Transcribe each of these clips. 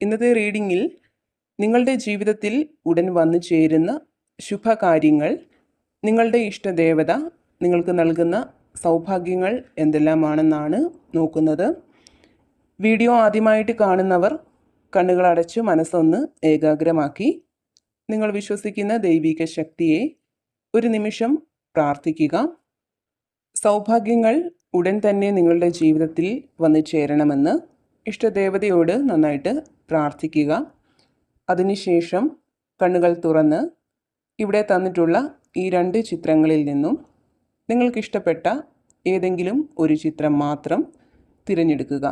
ഇന്നത്തെ റീഡിങ്ങിൽ നിങ്ങളുടെ ജീവിതത്തിൽ ഉടൻ വന്നു ചേരുന്ന ശുഭകാര്യങ്ങൾ നിങ്ങളുടെ ഇഷ്ടദേവത നിങ്ങൾക്ക് നൽകുന്ന സൗഭാഗ്യങ്ങൾ എന്തെല്ലാമാണെന്നാണ് നോക്കുന്നത്. വീഡിയോ ആദ്യമായിട്ട് കാണുന്നവർ കണ്ണുകളടച്ച് മനസ്സൊന്ന് ഏകാഗ്രമാക്കി. നിങ്ങൾ വിശ്വസിക്കുന്ന ദൈവിക ശക്തിയെ ഒരു നിമിഷം പ്രാർത്ഥിക്കുക. സൗഭാഗ്യങ്ങൾ ഉടൻ തന്നെ നിങ്ങളുടെ ജീവിതത്തിൽ വന്നു ചേരണമെന്ന് ഇഷ്ടദേവതയോട് നന്നായിട്ട് പ്രാർത്ഥിക്കുക. അതിനുശേഷം കണ്ണുകൾ തുറന്ന് ഇവിടെ തന്നിട്ടുള്ള ഈ രണ്ട് ചിത്രങ്ങളിൽ നിന്നും നിങ്ങൾക്കിഷ്ടപ്പെട്ട ഏതെങ്കിലും ഒരു ചിത്രം മാത്രം തിരഞ്ഞെടുക്കുക.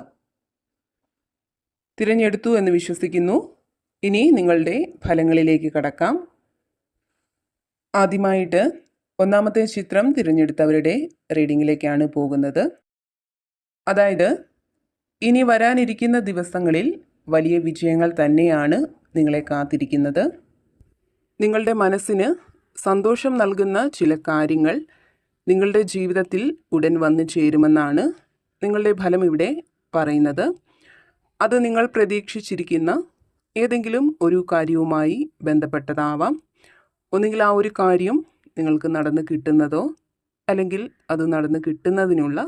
തിരഞ്ഞെടുത്തു എന്ന് വിശ്വസിക്കുന്നു. ഇനി നിങ്ങളുടെ ഫലങ്ങളിലേക്ക് കടക്കാം. ആദ്യമായിട്ട് ഒന്നാമത്തെ ചിത്രം തിരഞ്ഞെടുത്തവരുടെ റീഡിങ്ങിലേക്കാണ് പോകുന്നത്. അതായത് ഇനി വരാനിരിക്കുന്ന ദിവസങ്ങളിൽ വലിയ വിജയങ്ങൾ തന്നെയാണ് നിങ്ങളെ കാത്തിരിക്കുന്നത്. നിങ്ങളുടെ മനസ്സിന് സന്തോഷം നൽകുന്ന ചില കാര്യങ്ങൾ നിങ്ങളുടെ ജീവിതത്തിൽ ഉടൻ വന്നു ചേരുമെന്നാണ് നിങ്ങളുടെ ഫലം ഇവിടെ പറയുന്നത്. അത് നിങ്ങൾ പ്രതീക്ഷിച്ചിരിക്കുന്ന ഏതെങ്കിലും ഒരു കാര്യവുമായി ബന്ധപ്പെട്ടതാവാം. ഒന്നുകിൽ ആ ഒരു കാര്യം നിങ്ങൾക്ക് നടന്ന് കിട്ടുന്നതോ അല്ലെങ്കിൽ അത് നടന്ന് കിട്ടുന്നതിനുള്ള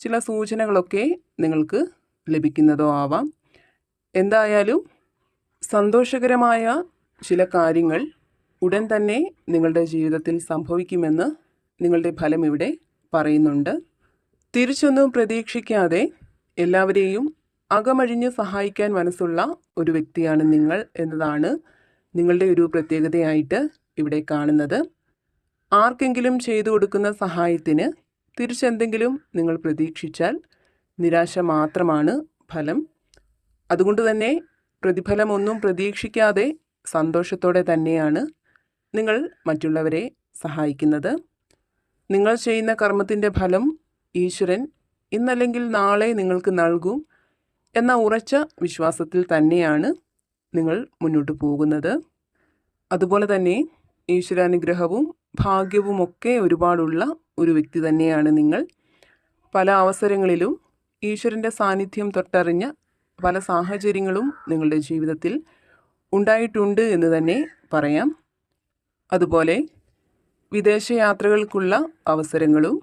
ചില സൂചനകളൊക്കെ നിങ്ങൾക്ക് ലഭിക്കുന്നതോ ആവാം. എന്തായാലും സന്തോഷകരമായ ചില കാര്യങ്ങൾ ഉടൻ തന്നെ നിങ്ങളുടെ ജീവിതത്തിൽ സംഭവിക്കുമെന്ന് നിങ്ങളുടെ ഫലം ഇവിടെ പറയുന്നുണ്ട്. തിരിച്ചൊന്നും പ്രതീക്ഷിക്കാതെ എല്ലാവരെയും അകമഴിഞ്ഞ് സഹായിക്കാൻ മനസ്സുള്ള ഒരു വ്യക്തിയാണ് നിങ്ങൾ എന്നതാണ് നിങ്ങളുടെ ഒരു പ്രത്യേകതയായിട്ട് ഇവിടെ കാണുന്നത്. ആർക്കെങ്കിലും ചെയ്തു കൊടുക്കുന്ന സഹായത്തിന് തിരിച്ചെന്തെങ്കിലും നിങ്ങൾ പ്രതീക്ഷിച്ചാൽ നിരാശ മാത്രമാണ് ഫലം അതുകൊണ്ട് തന്നെ പ്രതിഫലമൊന്നും പ്രതീക്ഷിക്കാതെ സന്തോഷത്തോടെ തന്നെയാണ് നിങ്ങൾ മറ്റുള്ളവരെ സഹായിക്കുന്നത്. നിങ്ങൾ ചെയ്യുന്ന കർമ്മത്തിന്റെ ഫലം ഈശ്വരൻ ഇന്നല്ലെങ്കിൽ നാളെ നിങ്ങൾക്ക് നൽകും എന്ന ഉറച്ച വിശ്വാസത്തിൽ തന്നെയാണ് നിങ്ങൾ മുന്നോട്ട് പോകുന്നത്. അതുപോലെ തന്നെ ഈശ്വരാനുഗ്രഹവും ഭാഗ്യവുമൊക്കെ ഒരുപാടുള്ള ഒരു വ്യക്തി തന്നെയാണ് നിങ്ങൾ. പല അവസരങ്ങളിലും ഈശ്വരന്റെ സാന്നിധ്യം തൊട്ടറിഞ്ഞ പല സാഹചര്യങ്ങളും നിങ്ങളുടെ ജീവിതത്തിൽ ഉണ്ടായിട്ടുണ്ട് എന്ന് തന്നെ പറയാം. അതുപോലെ വിദേശയാത്രകൾക്കുള്ള അവസരങ്ങളും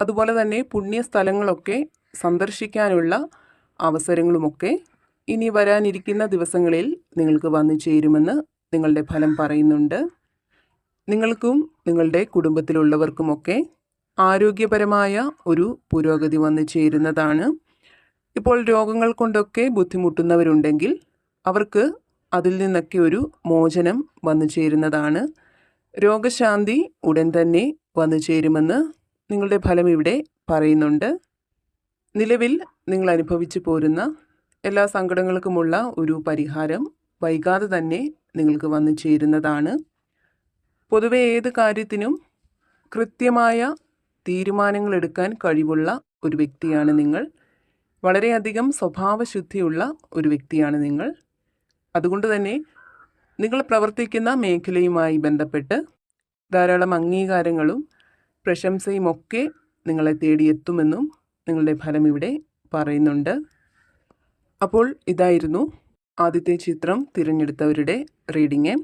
അതുപോലെ തന്നെ പുണ്യ സ്ഥലങ്ങളൊക്കെ സന്ദർശിക്കാനുള്ള അവസരങ്ങളുമൊക്കെ ഇനി വരാനിരിക്കുന്ന ദിവസങ്ങളിൽ നിങ്ങൾക്ക് വന്നു ചേരുമെന്ന് നിങ്ങളുടെ ഫലം പറയുന്നുണ്ട്. നിങ്ങൾക്കും നിങ്ങളുടെ കുടുംബത്തിലുള്ളവർക്കുമൊക്കെ ആരോഗ്യപരമായ ഒരു പുരോഗതി വന്നു ചേരുന്നതാണ്. ഇപ്പോൾ രോഗങ്ങൾ കൊണ്ടൊക്കെ ബുദ്ധിമുട്ടുന്നവരുണ്ടെങ്കിൽ അവർക്ക് അതിൽ നിന്നൊക്കെ ഒരു മോചനം വന്നു ചേരുന്നതാണ്. രോഗശാന്തി ഉടൻ തന്നെ വന്നു ചേരുമെന്ന് നിങ്ങളുടെ ഫലം ഇവിടെ പറയുന്നുണ്ട്. നിലവിൽ നിങ്ങൾ അനുഭവിച്ചു പോരുന്ന എല്ലാ സങ്കടങ്ങൾക്കുമുള്ള ഒരു പരിഹാരം വൈകാതെ തന്നെ നിങ്ങൾക്ക് വന്നു ചേരുന്നതാണ്. പൊതുവെ ഏത് കാര്യത്തിനും കൃത്യമായ തീരുമാനങ്ങൾ എടുക്കാൻ കഴിവുള്ള ഒരു വ്യക്തിയാണ് നിങ്ങൾ. വളരെയധികം സ്വഭാവശുദ്ധിയുള്ള ഒരു വ്യക്തിയാണ് നിങ്ങൾ. അതുകൊണ്ട് തന്നെ നിങ്ങൾ പ്രവർത്തിക്കുന്ന മേഖലയുമായി ബന്ധപ്പെട്ട് ധാരാളം അംഗീകാരങ്ങളും പ്രശംസയും ഒക്കെ നിങ്ങളെ തേടിയെത്തുമെന്നും നിങ്ങളുടെ ഫലം ഇവിടെ പറയുന്നുണ്ട്. അപ്പോൾ ഇതായിരുന്നു ആദ്യത്തെ ചിത്രം തിരഞ്ഞെടുത്തവരുടെ റീഡിങ്.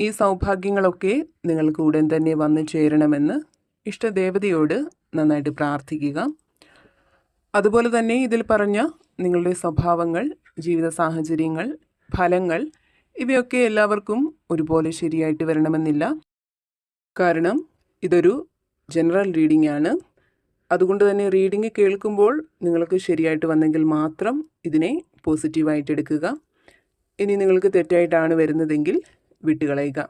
ഈ സൗഭാഗ്യങ്ങളൊക്കെ നിങ്ങൾക്ക് ഉടൻ തന്നെ വന്നു ചേരണമെന്ന് ഇഷ്ടദേവതയോട് നന്നായിട്ട് പ്രാർത്ഥിക്കുക. അതുപോലെ തന്നെ ഇതിൽ പറഞ്ഞ നിങ്ങളുടെ സ്വഭാവങ്ങൾ ജീവിത സാഹചര്യങ്ങൾ ഫലങ്ങൾ ഇവയൊക്കെ എല്ലാവർക്കും ഒരുപോലെ ശരിയായിട്ട് വരണമെന്നില്ല. കാരണം ഇതൊരു ജനറൽ റീഡിംഗ് ആണ് അതുകൊണ്ട് തന്നെ റീഡിംഗ് കേൾക്കുമ്പോൾ നിങ്ങൾക്ക് ശരിയായിട്ട് വന്നെങ്കിൽ മാത്രം ഇതിനെ പോസിറ്റീവായിട്ട് എടുക്കുക. ഇനി നിങ്ങൾക്ക് തെറ്റായിട്ടാണ് വരുന്നതെങ്കിൽ വിട്ടുകളയുക.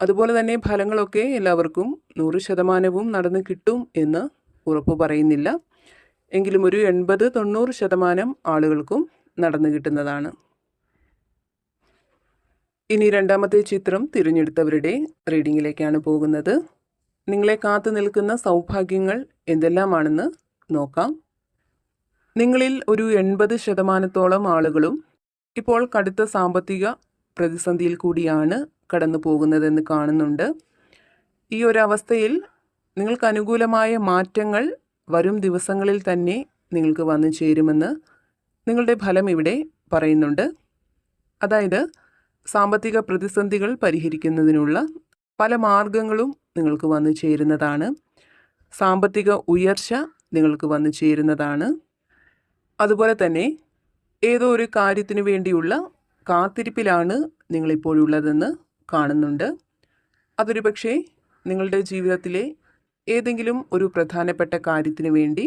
അതുപോലെ തന്നെ ഫലങ്ങളൊക്കെ എല്ലാവർക്കും നൂറ് ശതമാനവും നടന്ന് കിട്ടും എന്ന് ഉറപ്പ് പറയുന്നില്ല. എങ്കിലും ഒരു എൺപത് തൊണ്ണൂറ് ശതമാനം ആളുകൾക്കും നടന്നു കിട്ടുന്നതാണ്. ഇനി രണ്ടാമത്തെ ചിത്രം തിരഞ്ഞെടുത്തവരുടെ റീഡിങ്ങിലേക്കാണ് പോകുന്നത്. നിങ്ങളെ കാത്തു നിൽക്കുന്ന സൗഭാഗ്യങ്ങൾ എന്തെല്ലാമാണെന്ന് നോക്കാം. നിങ്ങളിൽ ഒരു എൺപത് ശതമാനത്തോളം ആളുകളും ഇപ്പോൾ കടുത്ത സാമ്പത്തിക പ്രതിസന്ധിയിൽ കൂടിയാണ് കടന്നു പോകുന്നതെന്ന് കാണുന്നുണ്ട്. ഈ ഒരു അവസ്ഥയിൽ നിങ്ങൾക്ക് അനുകൂലമായ മാറ്റങ്ങൾ വരും ദിവസങ്ങളിൽ തന്നെ നിങ്ങൾക്ക് വന്നു ചേരുമെന്ന് നിങ്ങളുടെ ഫലം ഇവിടെ പറയുന്നുണ്ട്. അതായത് സാമ്പത്തിക പ്രതിസന്ധികൾ പരിഹരിക്കുന്നതിനുള്ള പല മാർഗങ്ങളും നിങ്ങൾക്ക് വന്നു ചേരുന്നതാണ്. സാമ്പത്തിക ഉയർച്ച നിങ്ങൾക്ക് വന്നു ചേരുന്നതാണ്. അതുപോലെ തന്നെ ഏതോ ഒരു കാര്യത്തിനു വേണ്ടിയുള്ള കാത്തിരിപ്പിലാണ് നിങ്ങളിപ്പോഴുള്ളതെന്ന് കാണുന്നുണ്ട്. അതൊരു പക്ഷേ നിങ്ങളുടെ ജീവിതത്തിലെ ഏതെങ്കിലും ഒരു പ്രധാനപ്പെട്ട കാര്യത്തിന് വേണ്ടി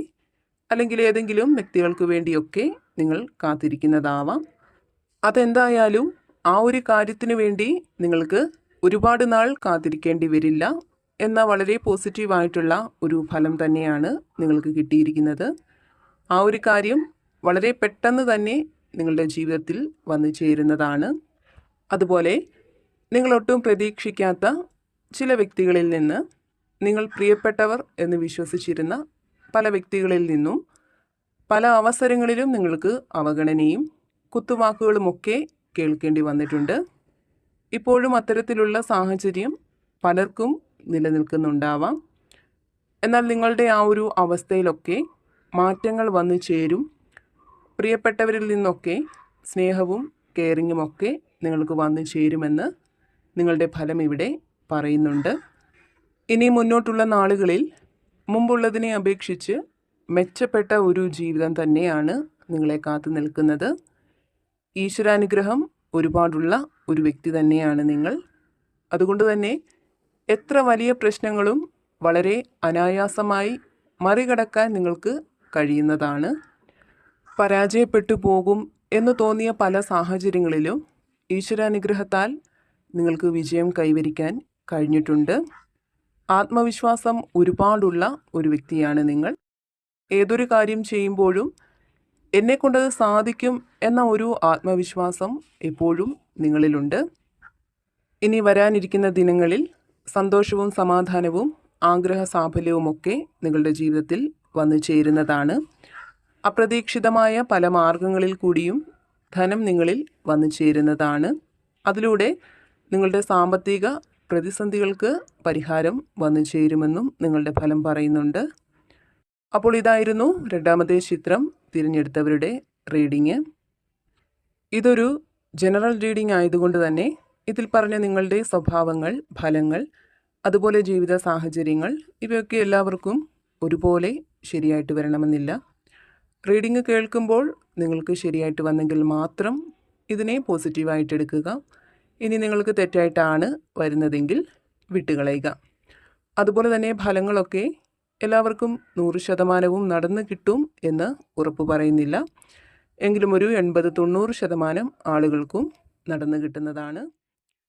അല്ലെങ്കിൽ ഏതെങ്കിലും വ്യക്തികൾക്ക് വേണ്ടിയൊക്കെ നിങ്ങൾ കാത്തിരിക്കുന്നതാവാം. അതെന്തായാലും ആ ഒരു കാര്യത്തിന് വേണ്ടി നിങ്ങൾക്ക് ഒരുപാട് നാൾ കാത്തിരിക്കേണ്ടി വരില്ല എന്ന വളരെ പോസിറ്റീവായിട്ടുള്ള ഒരു ഫലം തന്നെയാണ് നിങ്ങൾക്ക് കിട്ടിയിരിക്കുന്നത്. ആ ഒരു കാര്യം വളരെ പെട്ടെന്ന് തന്നെ നിങ്ങളുടെ ജീവിതത്തിൽ വന്നു ചേരുന്നതാണ്. അതുപോലെ നിങ്ങളൊട്ടും പ്രതീക്ഷിക്കാത്ത ചില വ്യക്തികളിൽ നിന്ന് നിങ്ങൾ പ്രിയപ്പെട്ടവർ എന്ന് വിശ്വസിച്ചിരുന്ന പല വ്യക്തികളിൽ നിന്നും പല അവസരങ്ങളിലും നിങ്ങൾക്ക് അവഗണനയും കുത്തുവാക്കുകളുമൊക്കെ കേൾക്കേണ്ടി വന്നിട്ടുണ്ട്. ഇപ്പോഴും അത്തരത്തിലുള്ള സാഹചര്യം പലർക്കും നിലനിൽക്കുന്നുണ്ടാവാം. എന്നാൽ നിങ്ങളുടെ ആ ഒരു അവസ്ഥയിലൊക്കെ മാറ്റങ്ങൾ വന്നു ചേരും. പ്രിയപ്പെട്ടവരിൽ നിന്നൊക്കെ സ്നേഹവും കെയറിങ്ങുമൊക്കെ നിങ്ങൾക്ക് വന്നു ചേരുമെന്ന് നിങ്ങളുടെ ഫലം ഇവിടെ പറയുന്നുണ്ട്. ഇനി മുന്നോട്ടുള്ള നാളുകളിൽ മുമ്പുള്ളതിനെ അപേക്ഷിച്ച് മെച്ചപ്പെട്ട ഒരു ജീവിതം തന്നെയാണ് നിങ്ങളെ കാത്തു നിൽക്കുന്നത്. ഈശ്വരാനുഗ്രഹം ഒരുപാടുള്ള ഒരു വ്യക്തി തന്നെയാണ് നിങ്ങൾ. അതുകൊണ്ട് തന്നെ എത്ര വലിയ പ്രശ്നങ്ങളും വളരെ അനായാസമായി മറികടക്കാൻ നിങ്ങൾക്ക് കഴിയുന്നതാണ്. പരാജയപ്പെട്ടു പോകും എന്ന് തോന്നിയ പല സാഹചര്യങ്ങളിലും ഈശ്വരാനുഗ്രഹത്താൽ നിങ്ങൾക്ക് വിജയം കൈവരിക്കാൻ കഴിഞ്ഞിട്ടുണ്ട്. ആത്മവിശ്വാസം ഒരുപാടുള്ള ഒരു വ്യക്തിയാണ് നിങ്ങൾ. ഏതൊരു കാര്യം ചെയ്യുമ്പോഴും എന്നെക്കൊണ്ടത് സാധിക്കും എന്ന ഒരു ആത്മവിശ്വാസം എപ്പോഴും നിങ്ങളിലുണ്ട്. ഇനി വരാനിരിക്കുന്ന ദിനങ്ങളിൽ സന്തോഷവും സമാധാനവും ആഗ്രഹ സാഫല്യവുമൊക്കെ നിങ്ങളുടെ ജീവിതത്തിൽ വന്നു ചേരുന്നതാണ്. അപ്രതീക്ഷിതമായ പല മാർഗങ്ങളിൽ കൂടിയും ധനം നിങ്ങളിൽ വന്നു ചേരുന്നതാണ്. അതിലൂടെ നിങ്ങളുടെ സാമ്പത്തിക പ്രതിസന്ധികൾക്ക് പരിഹാരം വന്നു ചേരുമെന്നും നിങ്ങളുടെ ഫലം പറയുന്നുണ്ട്. അപ്പോൾ ഇതായിരുന്നു രണ്ടാമത്തെ ചിത്രം തിരഞ്ഞെടുത്തവരുടെ റീഡിങ്. ഇതൊരു ജനറൽ റീഡിംഗ് ആയതുകൊണ്ട് തന്നെ ഇതിൽ പറഞ്ഞ നിങ്ങളുടെ സ്വഭാവങ്ങൾ ഫലങ്ങൾ അതുപോലെ ജീവിത സാഹചര്യങ്ങൾ ഇവയൊക്കെ എല്ലാവർക്കും ഒരുപോലെ ശരിയായിട്ട് വരണമെന്നില്ല. റീഡിങ് കേൾക്കുമ്പോൾ നിങ്ങൾക്ക് ശരിയായിട്ട് വന്നെങ്കിൽ മാത്രം ഇതിനെ പോസിറ്റീവായിട്ട് എടുക്കുക. ഇനി നിങ്ങൾക്ക് തെറ്റായിട്ടാണ് വരുന്നതെങ്കിൽ വിട്ടുകളയുക. അതുപോലെ തന്നെ ഫലങ്ങളൊക്കെ എല്ലാവർക്കും നൂറ് ശതമാനവും നടന്നു കിട്ടും എന്ന് ഉറപ്പ് പറയുന്നില്ല. എങ്കിലും ഒരു എൺപത് തൊണ്ണൂറ് ശതമാനം ആളുകൾക്കും നടന്നു കിട്ടുന്നതാണ്.